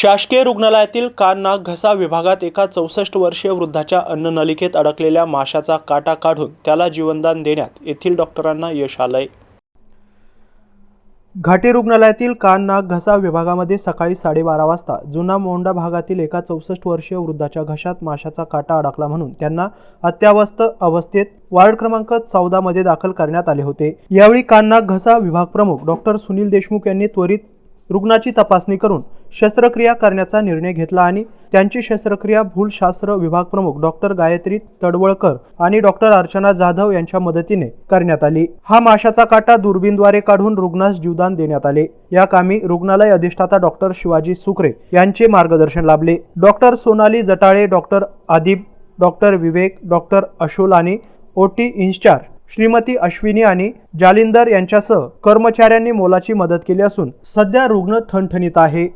शासकीय रुग्णालयातील कान नाक घसा विभागात एका चौसष्ट वर्षीय वृद्धाच्या अन्ननलिकेत अडकलेल्या माशाचा काटा काढून त्याला जीवनदान देण्यात येथील डॉक्टरांना यश आलंय. घाटी रुग्णालयातील कान नाक घसा विभागामध्ये सकाळी साडेबारा वाजता जुना मोंडा भागातील एका चौसष्ट वर्षीय वृद्धाच्या घशात माशाचा काटा अडकला म्हणून त्यांना अत्यावस्थ अवस्थेत वार्ड क्रमांक चौदामध्ये दाखल करण्यात आले होते. यावेळी कान नाक घसा विभाग प्रमुख डॉक्टर सुनील देशमुख यांनी त्वरित रुग्णाची तपासणी करून शस्त्रक्रिया करण्याचा निर्णय घेतला आणि त्यांची शस्त्रक्रिया भूलशास्त्र विभाग प्रमुख डॉक्टर गायत्री तडवळकर आणि डॉक्टर अर्चना जाधव यांच्या मदतीने करण्यात आली. हा माशाचा काटा दुर्बीनद्वारे काढून रुग्णास जीवदान देण्यात आले. या कामी रुग्णालय अधिष्ठाता डॉक्टर शिवाजी सुकरे यांचे मार्गदर्शन लाभले. Doctor Sonali Jatale doctor Adib doctor Vivek doctor अशोल आणि ओटी इन्स्चार्ज श्रीमती अश्विनी आणि जालिंदर यांच्यासह कर्मचाऱ्यांनी मोलाची मदत केली असून सध्या रुग्ण ठणठणीत आहे.